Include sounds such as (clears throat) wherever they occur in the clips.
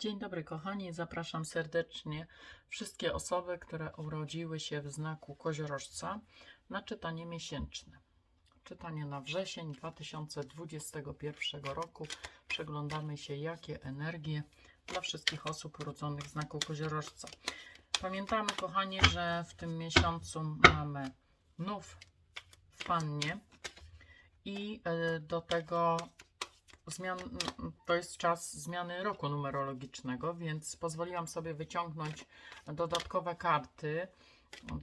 Dzień dobry, kochani. Zapraszam serdecznie wszystkie osoby, które urodziły się w znaku koziorożca na czytanie miesięczne. Czytanie na wrzesień 2021 roku. Przeglądamy się, jakie energie dla wszystkich osób urodzonych w znaku koziorożca. Pamiętamy, kochani, że w tym miesiącu mamy nów w pannie i e, do tego zmian, to jest czas zmiany roku numerologicznego, więc pozwoliłam sobie wyciągnąć dodatkowe karty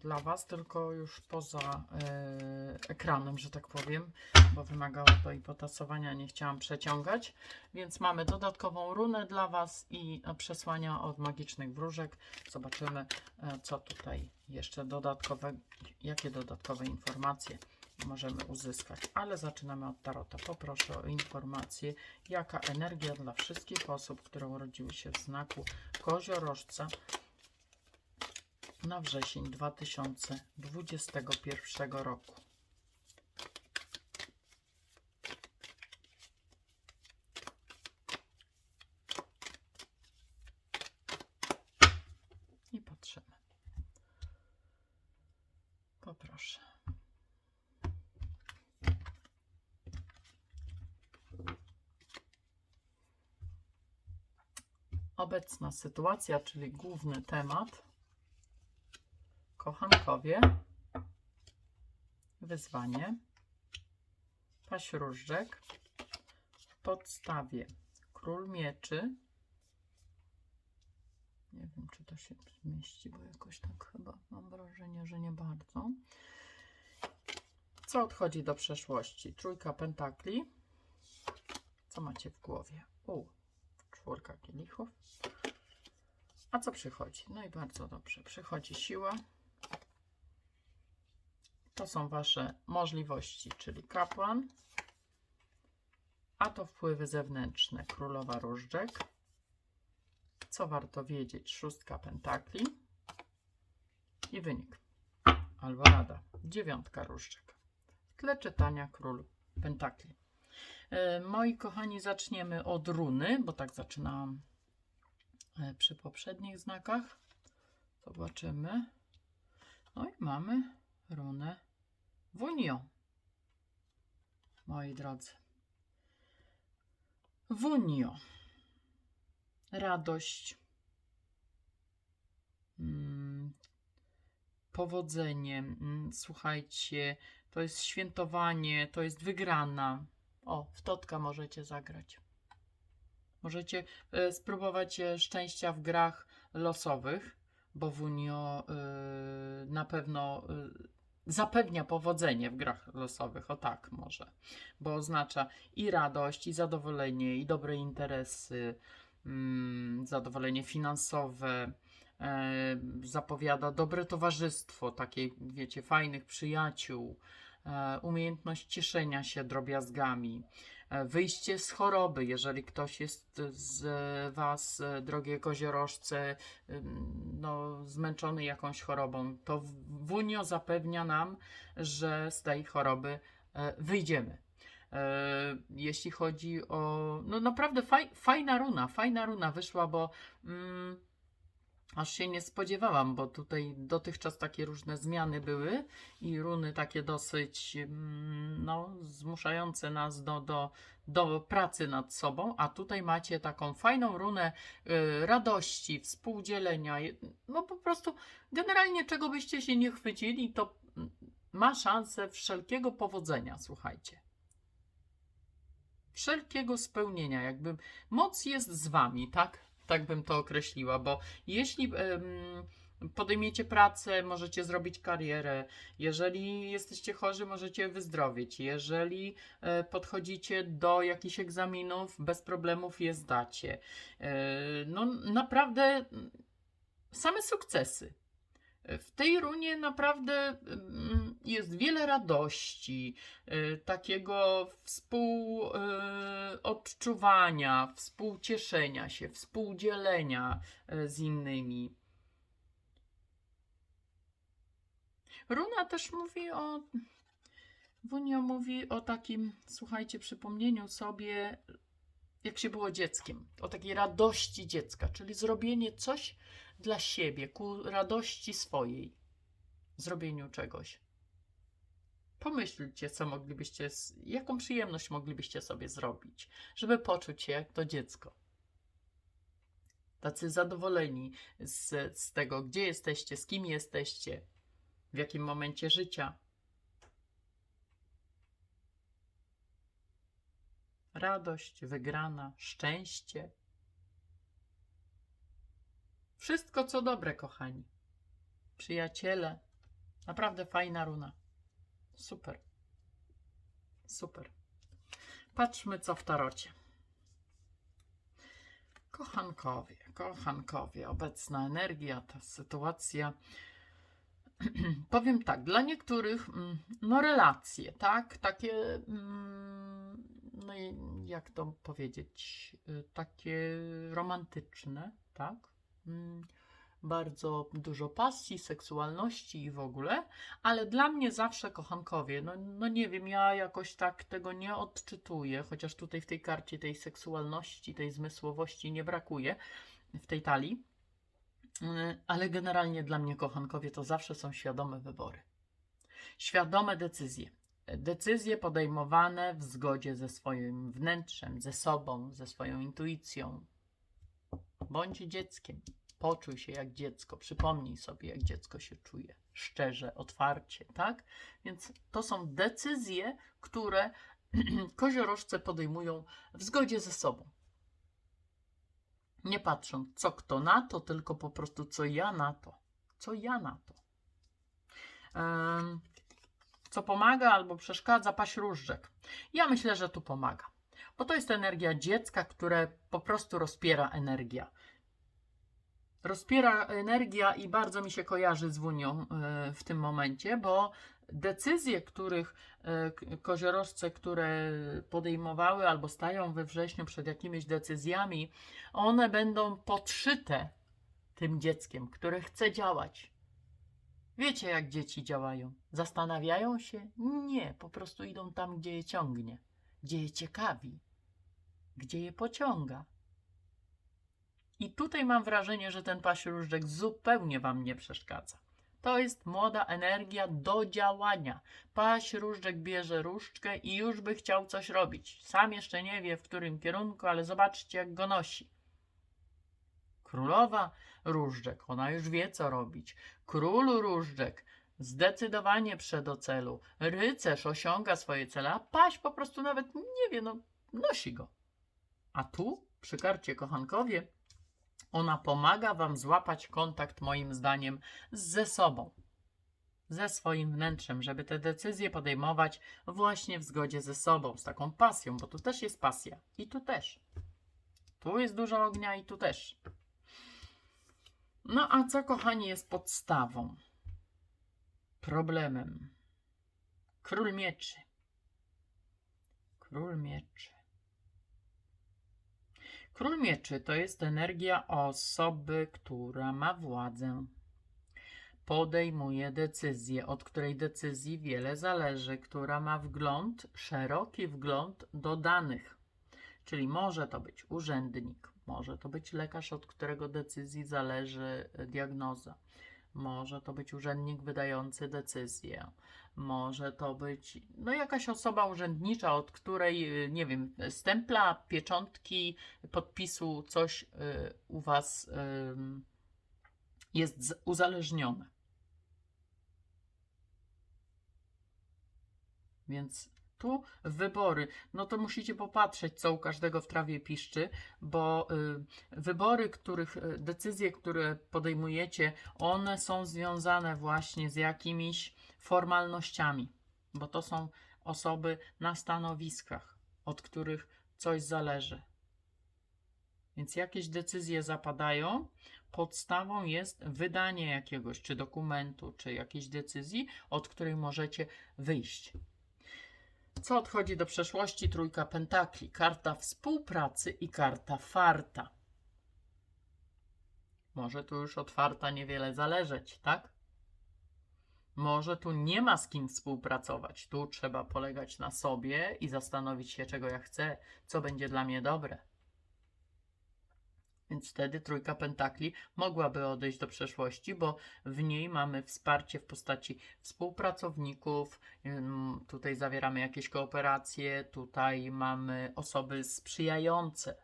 dla Was, tylko już poza e, ekranem, że tak powiem, bo wymagało to i potasowania, nie chciałam przeciągać. Więc mamy dodatkową runę dla Was i przesłania od magicznych wróżek. Zobaczymy, e, co tutaj jeszcze dodatkowe, jakie dodatkowe informacje możemy uzyskać. Ale zaczynamy od tarota. Poproszę o informację, jaka energia dla wszystkich osób, które urodziły się w znaku koziorożca na wrzesień 2021 roku. I patrzymy. Poproszę. Obecna sytuacja, czyli główny temat. Kochankowie. Wyzwanie. Paź różdżek. W podstawie król mieczy. Nie wiem, czy to się zmieści, bo jakoś tak chyba mam wrażenie, że nie bardzo. Co odchodzi do przeszłości? Trójka pentakli. Co macie w głowie? U, czwórka kielichów. A co przychodzi? No i bardzo dobrze. Przychodzi siła. To są Wasze możliwości, czyli kapłan. A to wpływy zewnętrzne. Królowa różdżek. Co warto wiedzieć? Szóstka pentakli. I wynik. Albo rada. Dziewiątka różdżek. W tle czytania król pentakli. E, Moi kochani, zaczniemy od runy, bo tak zaczynałam e, przy poprzednich znakach. Zobaczymy. No i mamy runę Wunio. Moi drodzy. Wunio. Radość. Mm, powodzenie. Mm, Słuchajcie, to jest świętowanie, to jest wygrana. O, w totka możecie zagrać. Możecie e, spróbować e, szczęścia w grach losowych, bo Wunio e, na pewno zapewnia powodzenie w grach losowych. O tak, może. Bo oznacza i radość, i zadowolenie, i dobre interesy, mm, zadowolenie finansowe. Zapowiada dobre towarzystwo, takie, wiecie, fajnych przyjaciół, umiejętność cieszenia się drobiazgami, e, wyjście z choroby, jeżeli ktoś jest z Was, e, drogie koziorożce, no, zmęczony jakąś chorobą, to Wunio zapewnia nam, że z tej choroby e, wyjdziemy. E, Jeśli chodzi o. No naprawdę faj, fajna runa, fajna runa wyszła, bo mm, aż się nie spodziewałam, bo tutaj dotychczas takie różne zmiany były i runy takie dosyć mm, no, zmuszające nas do, do, do pracy nad sobą, a tutaj macie taką fajną runę y, radości, współdzielenia. No po prostu generalnie czego byście się nie chwycili, to mm, ma szansę wszelkiego powodzenia, słuchajcie. Wszelkiego spełnienia, jakby moc jest z wami, tak? Tak bym to określiła, bo jeśli podejmiecie pracę, możecie zrobić karierę. Jeżeli jesteście chorzy, możecie wyzdrowieć. Jeżeli e, podchodzicie do jakichś egzaminów, bez problemów je zdacie. E, no naprawdę mm, same sukcesy. E, W tej runie naprawdę mm, jest wiele radości, e, takiego współodczuwania, współcieszenia się, współdzielenia e, z innymi. Runa też mówi o. Wunio mówi o takim, słuchajcie, przypomnieniu sobie, jak się było dzieckiem, o takiej radości dziecka, czyli zrobienie coś dla siebie, ku radości swojej, zrobieniu czegoś. Pomyślcie, co moglibyście, jaką przyjemność moglibyście sobie zrobić, żeby poczuć się jak to dziecko. Tacy zadowoleni z, z tego, gdzie jesteście, z kim jesteście, w jakim momencie życia. Radość, wygrana, szczęście. Wszystko co dobre, kochani. Przyjaciele. Naprawdę fajna runa. Super. Super. Patrzmy, co w tarocie. Kochankowie, kochankowie, obecna energia, ta sytuacja. (clears throat) Powiem tak, dla niektórych, mm, no relacje, tak, takie, mm, no i jak to powiedzieć, y, takie romantyczne, tak, Mm, bardzo dużo pasji, seksualności i w ogóle, ale dla mnie zawsze kochankowie, no, no nie wiem, ja jakoś tak tego nie odczytuję, chociaż tutaj w tej karcie tej seksualności, tej zmysłowości nie brakuje w tej talii, Yy, ale generalnie dla mnie kochankowie to zawsze są świadome wybory. Świadome decyzje. Decyzje podejmowane w zgodzie ze swoim wnętrzem, ze sobą, ze swoją intuicją. Bądź dzieckiem. Poczuj się jak dziecko. Przypomnij sobie, jak dziecko się czuje. Szczerze, otwarcie, tak? Więc to są decyzje, które (clears throat) koziorożce podejmują w zgodzie ze sobą. Nie patrząc, co kto na to, tylko po prostu, co ja na to. Co ja na to. Co pomaga albo przeszkadza, paść różdżek. Ja myślę, że tu pomaga. Bo to jest energia dziecka, które po prostu rozpiera energia. Rozpiera energia i bardzo mi się kojarzy z Wunią e, w tym momencie, bo decyzje, których e, koziorożce, które podejmowały albo stają we wrześniu przed jakimiś decyzjami, one będą podszyte tym dzieckiem, które chce działać. Wiecie, jak dzieci działają? Zastanawiają się? Nie, po prostu idą tam, gdzie je ciągnie, gdzie je ciekawi, gdzie je pociąga. I tutaj mam wrażenie, że ten pasiróżdżek zupełnie Wam nie przeszkadza. To jest młoda energia do działania. Paś różdżek bierze różdżkę i już by chciał coś robić. Sam jeszcze nie wie w którym kierunku, ale zobaczcie jak go nosi. Królowa różdżek, ona już wie co robić. Król różdżek zdecydowanie przed celu. Rycerz osiąga swoje cele, a paś po prostu nawet nie wie, no nosi go. A tu przy karcie kochankowie ona pomaga Wam złapać kontakt, moim zdaniem, ze sobą, ze swoim wnętrzem, żeby te decyzje podejmować właśnie w zgodzie ze sobą, z taką pasją, bo tu też jest pasja i tu też. Tu jest dużo ognia i tu też. No a co, kochani, jest podstawą? Problemem. Król mieczy. Król mieczy. Król mieczy to jest energia osoby, która ma władzę. Podejmuje decyzję, od której decyzji wiele zależy, która ma wgląd, szeroki wgląd do danych. Czyli może to być urzędnik, może to być lekarz, od którego decyzji zależy diagnoza. Może to być urzędnik wydający decyzję. Może to być no, jakaś osoba urzędnicza, od której, y, nie wiem, stempla, pieczątki, podpisu, coś y, u Was ym, jest uzależnione. Więc tu wybory, no to musicie popatrzeć, co u każdego w trawie piszczy, bo y, wybory, których, y, decyzje, które podejmujecie, one są związane właśnie z jakimiś formalnościami, bo to są osoby na stanowiskach, od których coś zależy. Więc jakieś decyzje zapadają, podstawą jest wydanie jakiegoś czy dokumentu, czy jakiejś decyzji, od której możecie wyjść. Co odchodzi do przeszłości? Trójka pentakli, karta współpracy i karta farta. Może tu już od farta niewiele zależeć, tak? Może tu nie ma z kim współpracować. Tu trzeba polegać na sobie i zastanowić się, czego ja chcę, co będzie dla mnie dobre. Więc wtedy trójka pentakli mogłaby odejść do przeszłości, bo w niej mamy wsparcie w postaci współpracowników, tutaj zawieramy jakieś kooperacje, tutaj mamy osoby sprzyjające,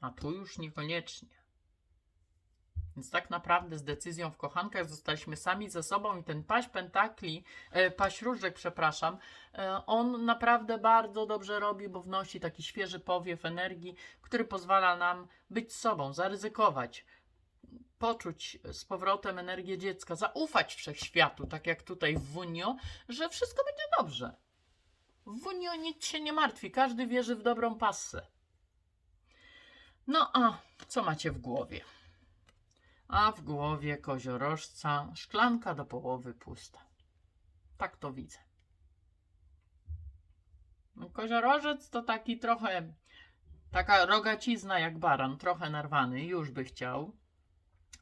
a tu już niekoniecznie. Więc tak naprawdę z decyzją w kochankach zostaliśmy sami ze sobą i ten paś pentakli, e, paś różek, przepraszam, e, on naprawdę bardzo dobrze robi, bo wnosi taki świeży powiew energii, który pozwala nam być sobą, zaryzykować, poczuć z powrotem energię dziecka, zaufać wszechświatu, tak jak tutaj w Wunio, że wszystko będzie dobrze. W Wunio nic się nie martwi, każdy wierzy w dobrą passę. No a co macie w głowie? A w głowie koziorożca szklanka do połowy pusta. Tak to widzę. No, Koziorożec to taki trochę, taka rogacizna jak baran, trochę narwany, już by chciał,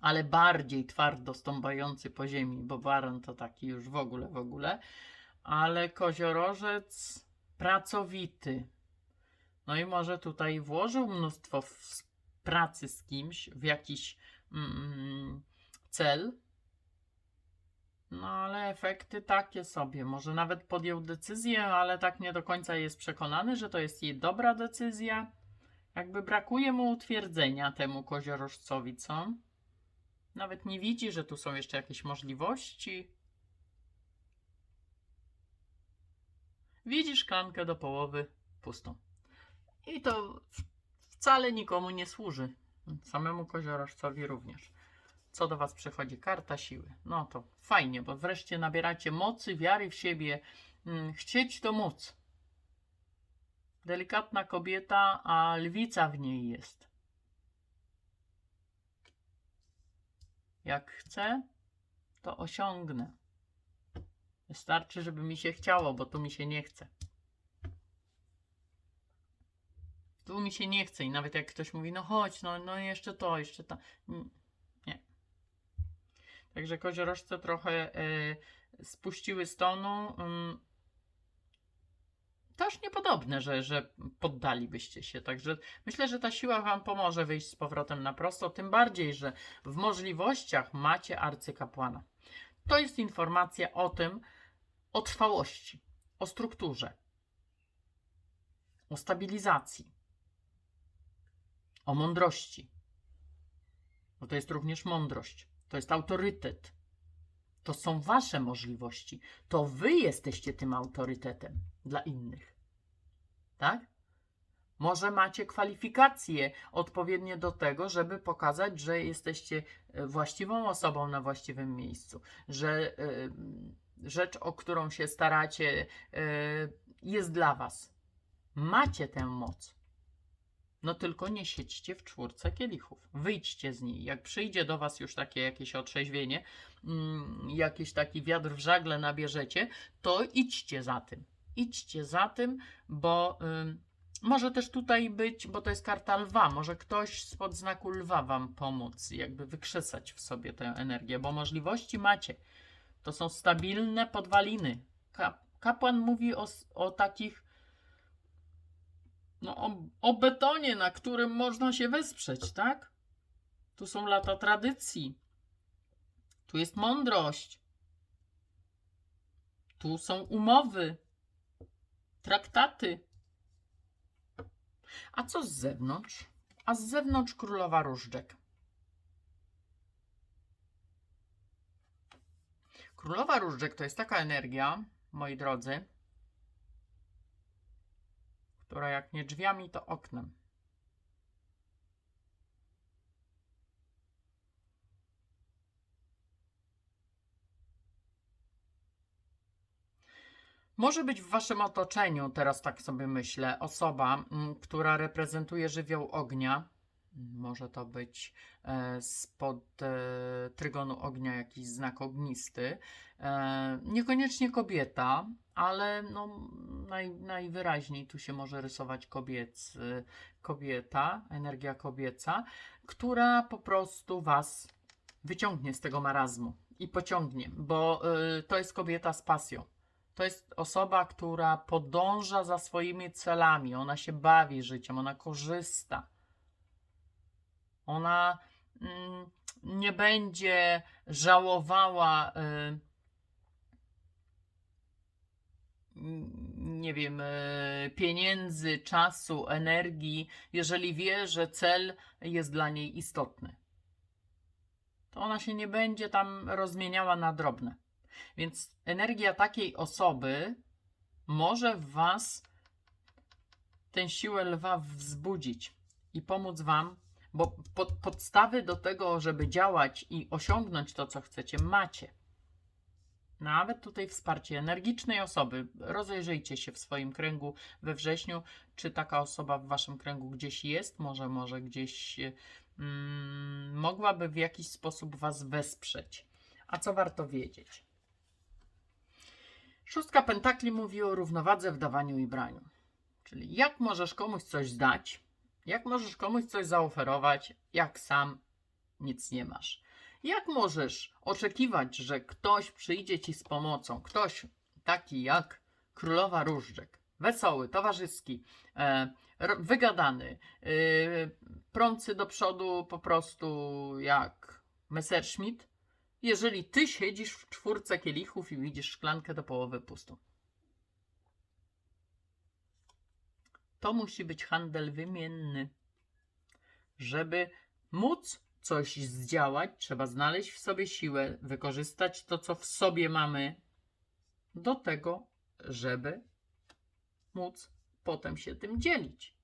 ale bardziej twardo stąpający po ziemi, bo baran to taki już w ogóle, w ogóle, ale koziorożec pracowity. No i może tutaj włożył mnóstwo pracy z kimś, w jakiś cel. No ale efekty takie sobie. Może nawet podjął decyzję, ale tak nie do końca jest przekonany, że to jest jej dobra decyzja. Jakby brakuje mu utwierdzenia temu koziorożcowi, co? Nawet nie widzi, że tu są jeszcze jakieś możliwości. Widzi szklankę do połowy pustą. I to wcale nikomu nie służy. Samemu koziorożcowi również. Co do Was przychodzi? Karta siły. No to fajnie, bo wreszcie nabieracie mocy, wiary w siebie. Mm, Chcieć to móc. Delikatna kobieta, a lwica w niej jest. Jak chcę, to osiągnę. Wystarczy, żeby mi się chciało, bo tu mi się nie chce. Tu mi się nie chce i nawet jak ktoś mówi, no chodź, no, no jeszcze to, jeszcze to. Nie. Także koziorożce trochę e, spuściły z tonu. Mm, też niepodobne, że, że poddalibyście się. Także myślę, że ta siła Wam pomoże wyjść z powrotem na prosto. Tym bardziej, że w możliwościach macie arcykapłana. To jest informacja o tym, o trwałości, o strukturze, o stabilizacji, o mądrości. Bo to jest również mądrość, to jest autorytet. To są wasze możliwości. To wy jesteście tym autorytetem dla innych. Tak? Może macie kwalifikacje odpowiednie do tego, żeby pokazać, że jesteście e, właściwą osobą na właściwym miejscu, że e, rzecz, o którą się staracie, e, jest dla was. Macie tę moc. No tylko nie siedźcie w czwórce kielichów. Wyjdźcie z niej. Jak przyjdzie do was już takie jakieś otrzeźwienie, mm, jakiś taki wiatr w żagle nabierzecie, to idźcie za tym. Idźcie za tym, bo może też tutaj być, bo to jest karta lwa, może ktoś spod znaku lwa wam pomóc, jakby wykrzesać w sobie tę energię, bo możliwości macie. To są stabilne podwaliny. Kap- kapłan mówi o, o takich no, o, o betonie, na którym można się wesprzeć, tak? Tu są lata tradycji. Tu jest mądrość. Tu są umowy, traktaty. A co z zewnątrz? A z zewnątrz królowa różdżek. Królowa różdżek to jest taka energia, moi drodzy, która jak nie drzwiami, to oknem. Może być w waszym otoczeniu, teraz tak sobie myślę, osoba, mm, która reprezentuje żywioł ognia. Może to być e, spod e, trygonu ognia jakiś znak ognisty. E, niekoniecznie kobieta, ale no, naj, najwyraźniej tu się może rysować kobiec, kobieta, energia kobieca, która po prostu was wyciągnie z tego marazmu i pociągnie, bo y, to jest kobieta z pasją. To jest osoba, która podąża za swoimi celami, ona się bawi życiem, ona korzysta. Ona mm, nie będzie żałowała. y, mm, nie wiem, y, pieniędzy, czasu, energii, jeżeli wie, że cel jest dla niej istotny. To ona się nie będzie tam rozmieniała na drobne. Więc energia takiej osoby może w Was tę siłę lwa wzbudzić i pomóc Wam, bo pod, podstawy do tego, żeby działać i osiągnąć to, co chcecie, macie. Nawet tutaj wsparcie energicznej osoby. Rozejrzyjcie się w swoim kręgu we wrześniu, czy taka osoba w Waszym kręgu gdzieś jest, może, może gdzieś mm, mogłaby w jakiś sposób Was wesprzeć. A co warto wiedzieć? Szóstka pentakli mówi o równowadze w dawaniu i braniu. Czyli jak możesz komuś coś dać, jak możesz komuś coś zaoferować, jak sam nic nie masz. Jak możesz oczekiwać, że ktoś przyjdzie ci z pomocą? Ktoś taki jak królowa różdżek, wesoły, towarzyski, e, wygadany, e, prący do przodu po prostu jak Messerschmitt, jeżeli ty siedzisz w czwórce kielichów i widzisz szklankę do połowy pustą. To musi być handel wymienny. Żeby móc coś zdziałać, trzeba znaleźć w sobie siłę, wykorzystać to, co w sobie mamy, do tego, żeby móc potem się tym dzielić.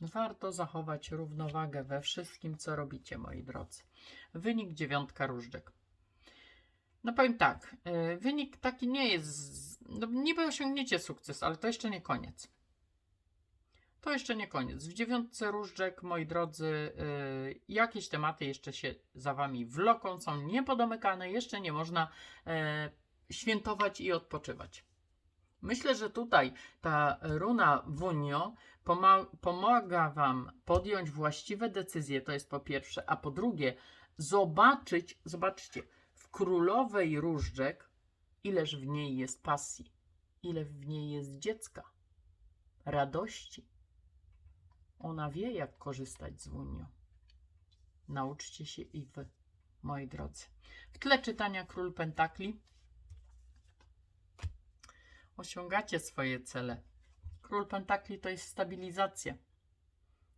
Warto zachować równowagę we wszystkim, co robicie, moi drodzy. Wynik dziewiątka różdżek. No powiem tak, yy, wynik taki nie jest, no niby osiągniecie sukces, ale to jeszcze nie koniec. To jeszcze nie koniec. W dziewiątce różdżek, moi drodzy, yy, jakieś tematy jeszcze się za wami wloką, są niepodomykane, jeszcze nie można yy, świętować i odpoczywać. Myślę, że tutaj ta runa Wunio poma- pomaga Wam podjąć właściwe decyzje, to jest po pierwsze, a po drugie, zobaczyć, zobaczcie, w królowej różdżek, ileż w niej jest pasji, ile w niej jest dziecka, radości. Ona wie, jak korzystać z Wunio. Nauczcie się i Wy, moi drodzy. W tle czytania Król Pentakli osiągacie swoje cele. Król Pentakli to jest stabilizacja,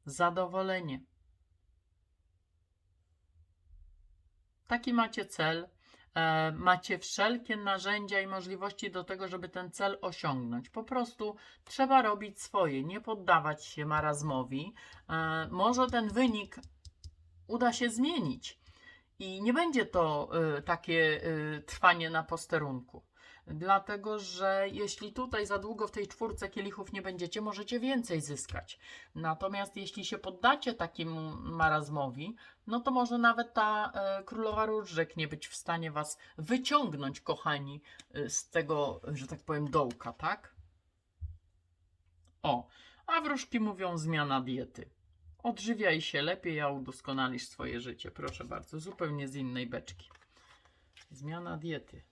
zadowolenie. Taki macie cel. E, macie wszelkie narzędzia i możliwości do tego, żeby ten cel osiągnąć. Po prostu trzeba robić swoje, nie poddawać się marazmowi. E, może ten wynik uda się zmienić i nie będzie to e, takie trwanie na posterunku. Dlatego, że jeśli tutaj za długo w tej czwórce kielichów nie będziecie, możecie więcej zyskać. Natomiast jeśli się poddacie takiemu marazmowi, no to może nawet ta e, królowa różdżek nie być w stanie was wyciągnąć, kochani, e, z tego, że tak powiem, dołka, tak? O, a wróżki mówią zmiana diety. Odżywiaj się lepiej, a udoskonalisz swoje życie. Proszę bardzo, zupełnie z innej beczki. Zmiana diety.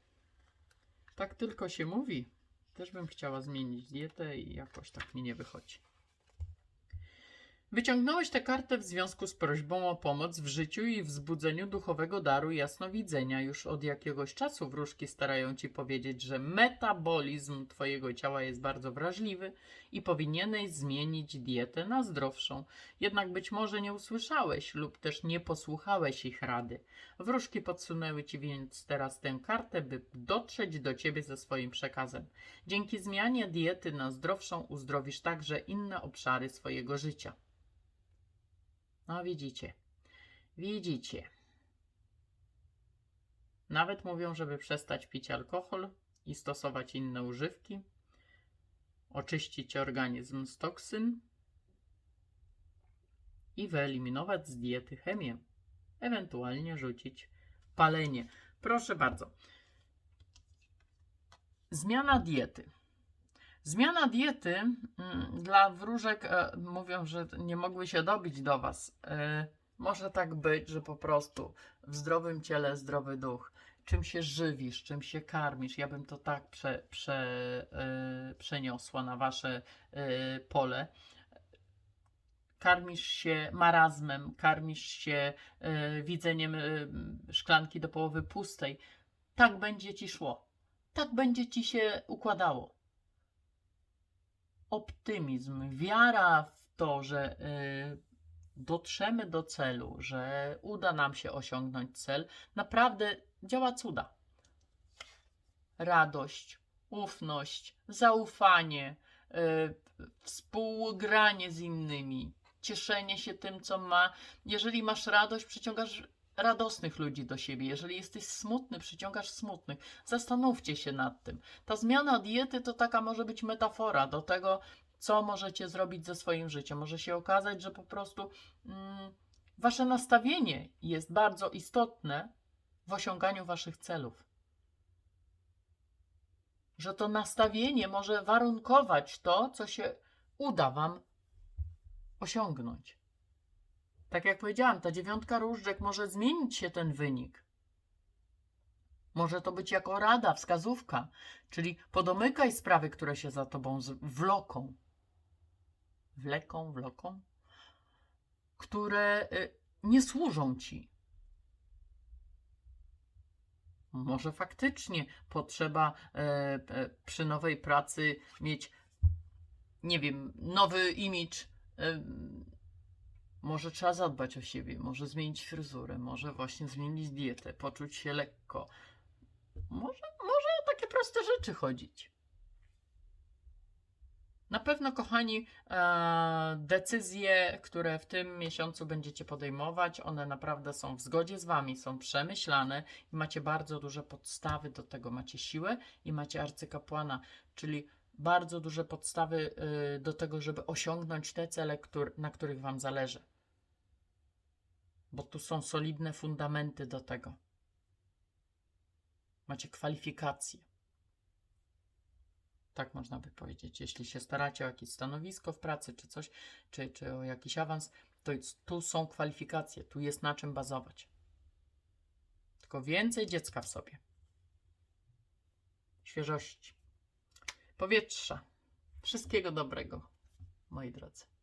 Tak tylko się mówi. Też bym chciała zmienić dietę i jakoś tak mi nie wychodzi. Wyciągnąłeś tę kartę w związku z prośbą o pomoc w życiu i wzbudzeniu duchowego daru jasnowidzenia. Już od jakiegoś czasu wróżki starają ci powiedzieć, że metabolizm twojego ciała jest bardzo wrażliwy i powinieneś zmienić dietę na zdrowszą. Jednak być może nie usłyszałeś lub też nie posłuchałeś ich rady. Wróżki podsunęły ci więc teraz tę kartę, by dotrzeć do ciebie ze swoim przekazem. Dzięki zmianie diety na zdrowszą uzdrowisz także inne obszary swojego życia. No widzicie, widzicie. Nawet mówią, żeby przestać pić alkohol i stosować inne używki, oczyścić organizm z toksyn i wyeliminować z diety chemię, ewentualnie rzucić palenie. Proszę bardzo. Zmiana diety. Zmiana diety mm, dla wróżek e, mówią, że nie mogły się dobić do Was. E, może tak być, że po prostu w zdrowym ciele zdrowy duch. czym się żywisz, czym się karmisz. Ja bym to tak prze, prze, y, przeniosła na wasze pole. Karmisz się marazmem, karmisz się widzeniem szklanki do połowy pustej. Tak będzie ci szło. Tak będzie ci się układało. Optymizm, wiara w to, że y, dotrzemy do celu, że uda nam się osiągnąć cel, naprawdę działa cuda. Radość, ufność, zaufanie, y, współgranie z innymi, cieszenie się tym, co ma. Jeżeli masz radość, przyciągasz radosnych ludzi do siebie. Jeżeli jesteś smutny, przyciągasz smutnych. Zastanówcie się nad tym. Ta zmiana diety to taka może być metafora do tego, co możecie zrobić ze swoim życiem. Może się okazać, że po prostu mm, wasze nastawienie jest bardzo istotne w osiąganiu waszych celów. Że to nastawienie może warunkować to, co się uda wam osiągnąć. Tak jak powiedziałam, ta dziewiątka różdżek może zmienić się ten wynik. Może to być jako rada, wskazówka, czyli podomykaj sprawy, które się za tobą wloką. Wleką, wloką, które y, nie służą ci. Może faktycznie potrzeba e, e, przy nowej pracy mieć, nie wiem, nowy imidż. Może trzeba zadbać o siebie, może zmienić fryzurę, może właśnie zmienić dietę, poczuć się lekko. Może, może o takie proste rzeczy chodzić. Na pewno, kochani, e, decyzje, które w tym miesiącu będziecie podejmować, one naprawdę są w zgodzie z Wami, są przemyślane i macie bardzo duże podstawy do tego. Macie siłę i macie arcykapłana, czyli bardzo duże podstawy y, do tego, żeby osiągnąć te cele, na których Wam zależy. Bo tu są solidne fundamenty do tego. Macie kwalifikacje. Tak można by powiedzieć. Jeśli się staracie o jakieś stanowisko w pracy, czy coś, czy, czy o jakiś awans, to jest, tu są kwalifikacje, tu jest na czym bazować. Tylko więcej dziecka w sobie. Świeżości. Powietrza. Wszystkiego dobrego, moi drodzy.